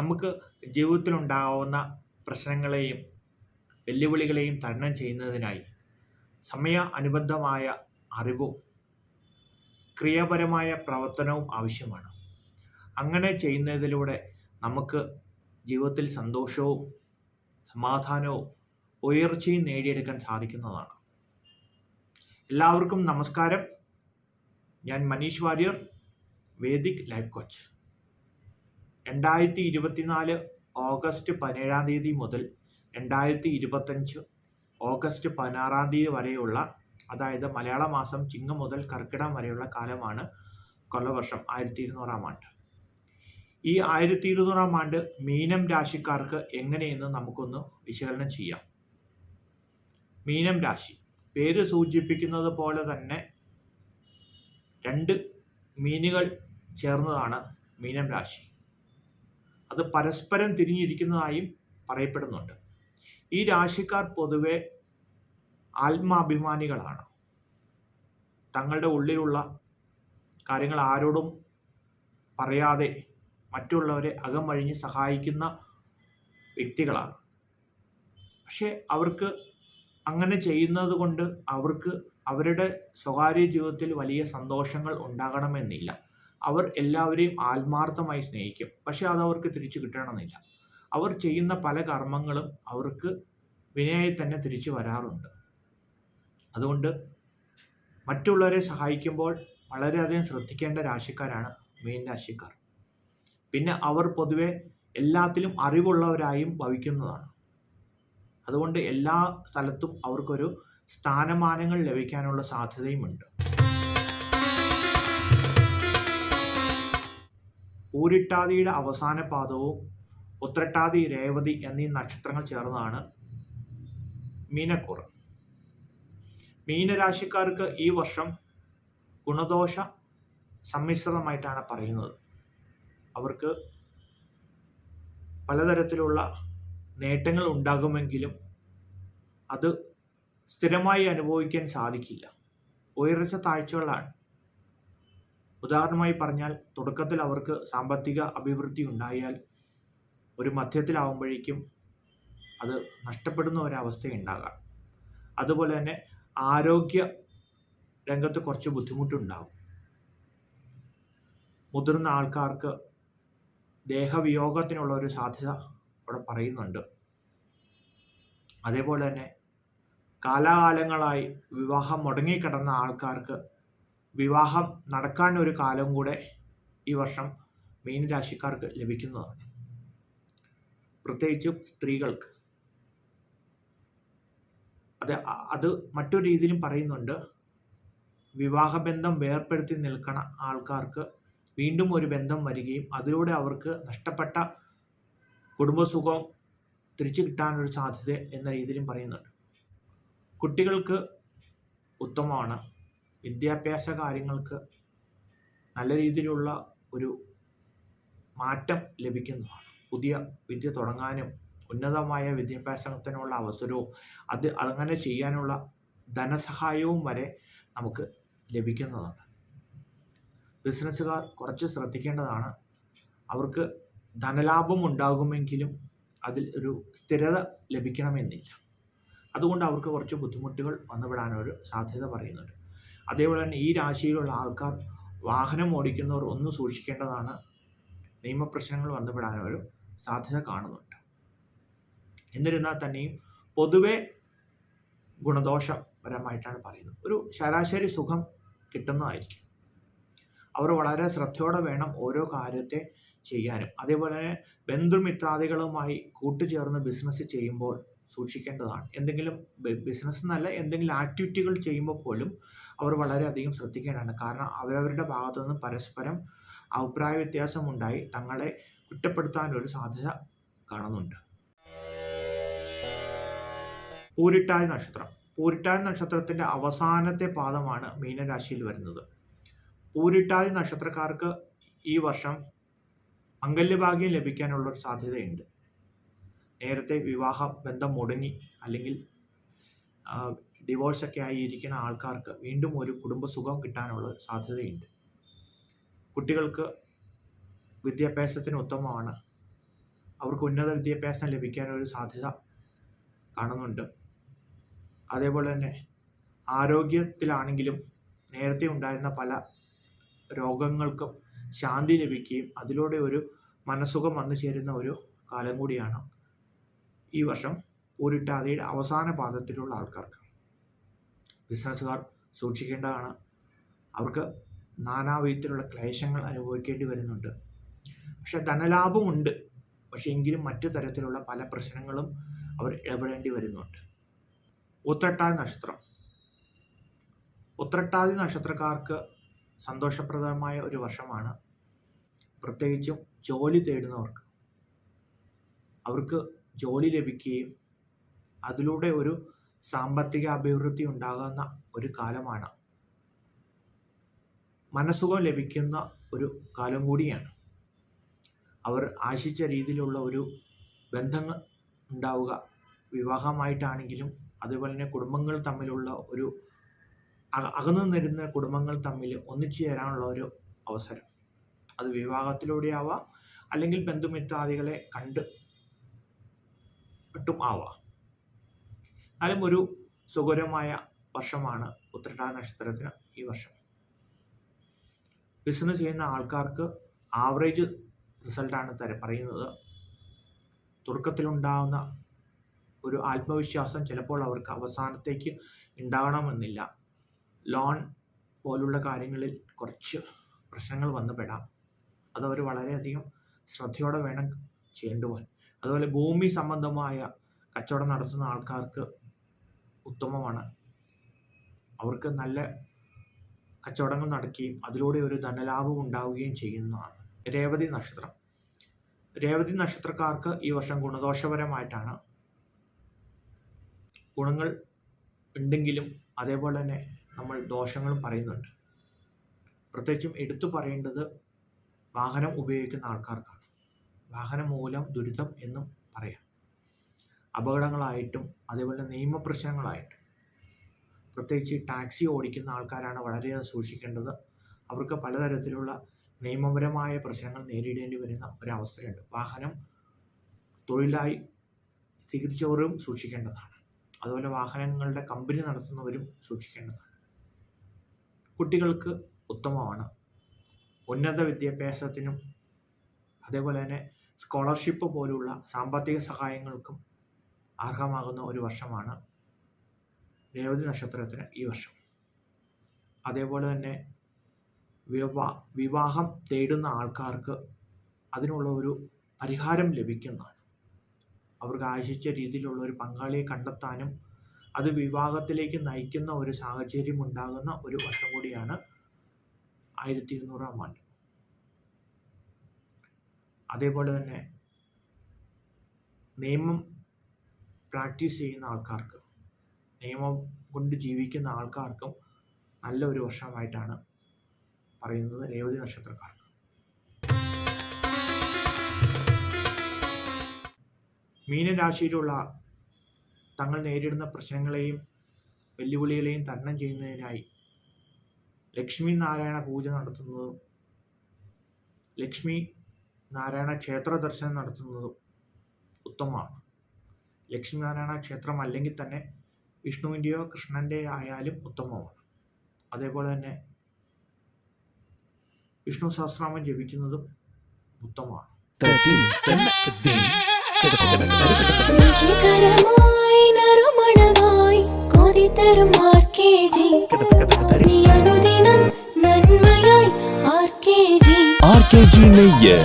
നമുക്ക് ജീവിതത്തിലുണ്ടാവുന്ന പ്രശ്നങ്ങളെയും വെല്ലുവിളികളെയും തരണം ചെയ്യുന്നതിനായി സമയ അനുബന്ധമായ അറിവും ക്രിയാപരമായ പ്രവർത്തനവും ആവശ്യമാണ്. അങ്ങനെ ചെയ്യുന്നതിലൂടെ നമുക്ക് ജീവിതത്തിൽ സന്തോഷവും സമാധാനവും ഉയർച്ചയും നേടിയെടുക്കാൻ സാധിക്കുന്നതാണ്. എല്ലാവർക്കും നമസ്കാരം. ഞാൻ Manish Warrier Vedic life coach. രണ്ടായിരത്തി ഇരുപത്തിനാല് ഓഗസ്റ്റ് പതിനേഴാം തീയതി മുതൽ രണ്ടായിരത്തി ഇരുപത്തഞ്ച് ഓഗസ്റ്റ് പതിനാറാം തീയതി വരെയുള്ള അതായത് മലയാള മാസം ചിങ്ങം മുതൽ കർക്കിടം വരെയുള്ള കാലമാണ് കൊല്ലവർഷം ആയിരത്തി ഇരുന്നൂറാം ആണ്ട്. ഈ ആയിരത്തി ഇരുന്നൂറാം ആണ്ട് മീനം രാശിക്കാർക്ക് എങ്ങനെയെന്ന് നമുക്കൊന്ന് വിശകലനം ചെയ്യാം. മീനം രാശി. പേര് സൂചിപ്പിക്കുന്നത് പോലെ തന്നെ രണ്ട് മീനുകൾ ചേർന്നതാണ് മീനം രാശി. അത് പരസ്പരം തിരിഞ്ഞിരിക്കുന്നതായും പറയപ്പെടുന്നുണ്ട്. ഈ രാശിക്കാർ പൊതുവെ ആത്മാഭിമാനികളാണ്. തങ്ങളുടെ ഉള്ളിലുള്ള കാര്യങ്ങൾ ആരോടും പറയാതെ മറ്റുള്ളവരെ അകമഴിഞ്ഞ് സഹായിക്കുന്ന വ്യക്തികളാണ്. പക്ഷെ അവർക്ക് അങ്ങനെ ചെയ്യുന്നത് കൊണ്ട് അവർക്ക് അവരുടെ സ്വകാര്യ ജീവിതത്തിൽ വലിയ സന്തോഷങ്ങൾ ഉണ്ടാകണമെന്നില്ല. അവർ എല്ലാവരെയും ആത്മാർത്ഥമായി സ്നേഹിക്കും. പക്ഷെ അത് അവർക്ക് തിരിച്ചു കിട്ടണമെന്നില്ല. അവർ ചെയ്യുന്ന പല കർമ്മങ്ങളും അവർക്ക് വിനയായി തന്നെ തിരിച്ചു വരാറുണ്ട്. അതുകൊണ്ട് മറ്റുള്ളവരെ സഹായിക്കുമ്പോൾ വളരെയധികം ശ്രദ്ധിക്കേണ്ട രാശിക്കാരാണ് മീൻ രാശിക്കാർ. പിന്നെ അവർ പൊതുവെ എല്ലാത്തിലും അറിവുള്ളവരായും ഭവിക്കുന്നതാണ്. അതുകൊണ്ട് എല്ലാ സ്ഥലത്തും അവർക്കൊരു സ്ഥാനമാനങ്ങൾ ലഭിക്കാനുള്ള സാധ്യതയുമുണ്ട്. ഊരിട്ടാതിയുടെ അവസാന പാദവും ഉത്രട്ടാതി രേവതി എന്നീ നക്ഷത്രങ്ങൾ ചേർന്നതാണ് മീനക്കൂറ്. മീനരാശിക്കാർക്ക് ഈ വർഷം ഗുണദോഷ സമ്മിശ്രിതമായിട്ടാണ് പറയുന്നത്. അവർക്ക് പലതരത്തിലുള്ള നേട്ടങ്ങൾ ഉണ്ടാകുമെങ്കിലും അത് സ്ഥിരമായി അനുഭവിക്കാൻ സാധിക്കില്ല. ഉയർച്ച താഴ്ചകളാണ്. ഉദാഹരണമായി പറഞ്ഞാൽ തുടക്കത്തിൽ അവർക്ക് സാമ്പത്തിക അഭിവൃദ്ധി ഉണ്ടായാൽ ഒരു മധ്യത്തിലാവുമ്പോഴേക്കും അത് നഷ്ടപ്പെടുന്ന ഒരവസ്ഥയുണ്ടാകാം. അതുപോലെ തന്നെ ആരോഗ്യ രംഗത്ത് കുറച്ച് ബുദ്ധിമുട്ടുണ്ടാകും. മുതിർന്ന ആൾക്കാർക്ക് ദേഹവിയോഗത്തിനുള്ള ഒരു സാധ്യത ഇവിടെ പറയുന്നുണ്ട്. അതേപോലെ തന്നെ കാലാകാലങ്ങളായി വിവാഹം മുടങ്ങിക്കിടന്ന ആൾക്കാർക്ക് വിവാഹം നടക്കാൻ ഒരു കാലം കൂടെ ഈ വർഷം മീൻ രാശിക്കാർക്ക് ലഭിക്കുന്നതാണ്. പ്രത്യേകിച്ചും സ്ത്രീകൾക്ക്. അത് അത് മറ്റൊരു രീതിയിലും പറയുന്നുണ്ട്. വിവാഹബന്ധം വേർപ്പെടുത്തി നിൽക്കണ ആൾക്കാർക്ക് വീണ്ടും ഒരു ബന്ധം വരികയും അതിലൂടെ അവർക്ക് നഷ്ടപ്പെട്ട കുടുംബസുഖം തിരിച്ചു കിട്ടാനൊരു സാധ്യത എന്ന രീതിയിലും പറയുന്നുണ്ട്. കുട്ടികൾക്ക് ഉത്തമമാണ്. വിദ്യാഭ്യാസ കാര്യങ്ങൾക്ക് നല്ല രീതിയിലുള്ള ഒരു മാറ്റം ലഭിക്കുന്നതാണ്. പുതിയ വിദ്യ തുടങ്ങാനും ഉന്നതമായ വിദ്യാഭ്യാസത്തിനുള്ള അവസരവും അത് അങ്ങനെ ചെയ്യാനുള്ള ധനസഹായവും വരെ നമുക്ക് ലഭിക്കുന്നതാണ്. ബിസിനസ്സുകാർ കുറച്ച് ശ്രദ്ധിക്കേണ്ടതാണ്. അവർക്ക് ധനലാഭം ഉണ്ടാകുമെങ്കിലും അതിൽ ഒരു സ്ഥിരത ലഭിക്കണമെന്നില്ല. അതുകൊണ്ട് അവർക്ക് കുറച്ച് ബുദ്ധിമുട്ടുകൾ വന്നുപെടാനൊരു സാധ്യത പറയുന്നുണ്ട്. അതേപോലെ തന്നെ ഈ രാശിയിലുള്ള ആൾക്കാർ വാഹനം ഓടിക്കുന്നവർ ഒന്ന് സൂക്ഷിക്കേണ്ടതാണ്. നിയമപ്രശ്നങ്ങൾ വന്നുവിടാനൊരു സാധ്യത കാണുന്നുണ്ട്. എന്നിരുന്നാൽ തന്നെയും പൊതുവെ ഗുണദോഷപരമായിട്ടാണ് പറയുന്നത്. ഒരു ശരാശരി സുഖം കിട്ടുന്നതായിരിക്കും. അവർ വളരെ ശ്രദ്ധയോടെ വേണം ഓരോ കാര്യത്തെ ചെയ്യാനും. അതേപോലെ തന്നെ ബന്ധുമിത്രാദികളുമായി കൂട്ടുചേർന്ന് ബിസിനസ് ചെയ്യുമ്പോൾ സൂക്ഷിക്കേണ്ടതാണ്. എന്തെങ്കിലും ബിസിനസ് എന്നല്ല എന്തെങ്കിലും ആക്ടിവിറ്റികൾ ചെയ്യുമ്പോൾ പോലും അവർ വളരെയധികം ശ്രദ്ധിക്കേണ്ടതാണ്. കാരണം അവരവരുടെ ഭാഗത്തു പരസ്പരം അഭിപ്രായ വ്യത്യാസമുണ്ടായി തങ്ങളെ കുറ്റപ്പെടുത്താനൊരു സാധ്യത കാണുന്നുണ്ട്. പൂരിട്ടായ നക്ഷത്രം. പൂരിട്ടാതി നക്ഷത്രത്തിന്റെ അവസാനത്തെ പാദമാണ് മീനരാശിയിൽ വരുന്നത്. പൂരിട്ടാതി നക്ഷത്രക്കാർക്ക് ഈ വർഷം മംഗല്യഭാഗ്യം ലഭിക്കാനുള്ള ഒരു സാധ്യതയുണ്ട്. നേരത്തെ വിവാഹ ബന്ധം മുടങ്ങി അല്ലെങ്കിൽ ഡിവോഴ്സൊക്കെ ആയിരിക്കുന്ന ആൾക്കാർക്ക് വീണ്ടും ഒരു കുടുംബസുഖം കിട്ടാനുള്ള സാധ്യതയുണ്ട്. കുട്ടികൾക്ക് വിദ്യാഭ്യാസത്തിന് ഉത്തമമാണ്. അവർക്ക് ഉന്നത വിദ്യാഭ്യാസം ലഭിക്കാനൊരു സാധ്യത കാണുന്നുണ്ട്. അതേപോലെ തന്നെ ആരോഗ്യത്തിലാണെങ്കിലും നേരത്തെ ഉണ്ടായിരുന്ന പല രോഗങ്ങൾക്കും ശാന്തി ലഭിക്കുകയും അതിലൂടെ ഒരു മനസ്സുഖം വന്നു ചേരുന്ന ഒരു കാലം കൂടിയാണ് ഈ വർഷം പൂരിട്ടാതിയുടെ അവസാന പാദത്തിലുള്ള ആൾക്കാർക്ക്. ബിസിനസ്സുകാർ സൂക്ഷിക്കേണ്ടതാണ്. അവർക്ക് നാനാവിധത്തിലുള്ള ക്ലേശങ്ങൾ അനുഭവിക്കേണ്ടി വരുന്നുണ്ട്. പക്ഷെ ധനലാഭമുണ്ട് പക്ഷേ എങ്കിലും മറ്റു തരത്തിലുള്ള പല പ്രശ്നങ്ങളും അവർ ഇടപെടേണ്ടി വരുന്നുണ്ട്. ഉത്രട്ടാതി നക്ഷത്രം. ഉത്രട്ടാതി നക്ഷത്രക്കാർക്ക് സന്തോഷപ്രദമായ ഒരു വർഷമാണ്. പ്രത്യേകിച്ചും ജോലി തേടുന്നവർക്ക്. അവർക്ക് ജോലി ലഭിക്കുകയും അതിലൂടെ ഒരു സാമ്പത്തിക അഭിവൃദ്ധി ഉണ്ടാകുന്ന ഒരു കാലമാണ്. മനസ്സുഖം ലഭിക്കുന്ന ഒരു കാലം കൂടിയാണ്. അവർ ആശിച്ച രീതിയിലുള്ള ഒരു ബന്ധങ്ങൾ ഉണ്ടാവുക. വിവാഹമായിട്ടാണെങ്കിലും അതുപോലെ തന്നെ കുടുംബങ്ങൾ തമ്മിലുള്ള ഒരു അക- അകന്നു നിരുന്ന കുടുംബങ്ങൾ തമ്മിൽ ഒന്നിച്ചു ചേരാനുള്ള ഒരു അവസരം. അത് വിവാഹത്തിലൂടെ ആവാം അല്ലെങ്കിൽ ബന്ധുമിത്രാദികളെ കണ്ട് ട്ടും ആവാം. എന്നാലും ഒരു സുഖകരമായ വർഷമാണ് ഉത്രട്ടാ നക്ഷത്രത്തിന് ഈ വർഷം. ബിസിനസ് ചെയ്യുന്ന ആൾക്കാർക്ക് ആവറേജ് റിസൾട്ടാണ് തര പറയുന്നത്. തുടക്കത്തിലുണ്ടാകുന്ന ഒരു ആത്മവിശ്വാസം ചിലപ്പോൾ അവർക്ക് അവസാനത്തേക്ക് ഉണ്ടാകണമെന്നില്ല. ലോൺ പോലുള്ള കാര്യങ്ങളിൽ കുറച്ച് പ്രശ്നങ്ങൾ വന്നു പെടാം. അതവർ വളരെയധികം ശ്രദ്ധയോടെ വേണം ചെയ്യേണ്ടുവാൻ. അതുപോലെ ഭൂമി സംബന്ധമായ കച്ചവടം നടത്തുന്ന ആൾക്കാർക്ക് ഉത്തമമാണ്. അവർക്ക് നല്ല കച്ചവടങ്ങൾ നടക്കുകയും അതിലൂടെ ഒരു ധനലാഭം ഉണ്ടാവുകയും ചെയ്യുന്നതാണ്. രേവതി നക്ഷത്രം. രേവതി നക്ഷത്രക്കാർക്ക് ഈ വർഷം ഗുണദോഷപരമായിട്ടാണ്. ഗുണങ്ങൾ ഉണ്ടെങ്കിലും അതേപോലെ തന്നെ നമ്മൾ ദോഷങ്ങളും പറയുന്നുണ്ട്. പ്രത്യേകിച്ചും എടുത്തു പറയേണ്ടത് വാഹനം ഉപയോഗിക്കുന്ന ആൾക്കാർക്കാണ്. വാഹനം മൂലം ദുരിതം എന്നും പറയാം. അപകടങ്ങളായിട്ടും അതേപോലെ നിയമപ്രശ്നങ്ങളായിട്ടും പ്രത്യേകിച്ച് ടാക്സി ഓടിക്കുന്ന ആൾക്കാരാണ് വളരെയധികം സൂക്ഷിക്കേണ്ടത്. അവർക്ക് പലതരത്തിലുള്ള നിയമപരമായ പ്രശ്നങ്ങൾ നേരിടേണ്ടി വരുന്ന ഒരവസ്ഥയുണ്ട്. വാഹനം തൊഴിലായി സ്വീകരിച്ചവരും സൂക്ഷിക്കേണ്ടതാണ്. അതുപോലെ വാഹനങ്ങളുടെ കമ്പനി നടത്തുന്നവരും സൂക്ഷിക്കേണ്ടതാണ്. കുട്ടികൾക്ക് ഉത്തമമാണ്. ഉന്നത വിദ്യാഭ്യാസത്തിനും അതേപോലെ തന്നെ സ്കോളർഷിപ്പ് പോലുള്ള സാമ്പത്തിക സഹായങ്ങൾക്കും അർഹമാകുന്ന ഒരു വർഷമാണ് രേവതി നക്ഷത്രത്തിന് ഈ വർഷം. അതേപോലെ തന്നെ വിവാ വിവാഹം തേടുന്ന ആൾക്കാർക്ക് അതിനുള്ള ഒരു പരിഹാരം ലഭിക്കുന്നതാണ്. അവർക്ക് ആശിച്ച രീതിയിലുള്ള ഒരു പങ്കാളിയെ കണ്ടെത്താനും അത് വിവാഹത്തിലേക്ക് നയിക്കുന്ന ഒരു സാഹചര്യം ഉണ്ടാകുന്ന ഒരു വർഷം കൂടിയാണ് ആയിരത്തി ഇരുന്നൂറാം ആണ്ട്. അതേപോലെ തന്നെ നിയമം പ്രാക്ടീസ് ചെയ്യുന്ന ആൾക്കാർക്ക് നിയമം കൊണ്ട് ജീവിക്കുന്ന ആൾക്കാർക്കും നല്ല ഒരു വർഷമായിട്ടാണ് പറയുന്നത് രേവതി നക്ഷത്രക്കാർക്ക്. മീനരാശിയിലുള്ള തങ്ങൾ നേരിടുന്ന പ്രശ്നങ്ങളെയും വെല്ലുവിളികളെയും തരണം ചെയ്യുന്നതിനായി ലക്ഷ്മി നാരായണ പൂജ നടത്തുന്നതും ലക്ഷ്മി നാരായണ ക്ഷേത്ര ദർശനം നടത്തുന്നതും ഉത്തമമാണ്. ലക്ഷ്മി നാരായണ ക്ഷേത്രം അല്ലെങ്കിൽ തന്നെ വിഷ്ണുവിന്റെയോ കൃഷ്ണന്റെ ആയാലും ഉത്തമമാണ്. അതേപോലെ തന്നെ വിഷ്ണു സഹസ്രാമം ജപിക്കുന്നതും ഉത്തമമാണ്. ആർ കെ ജി നെയ്യ്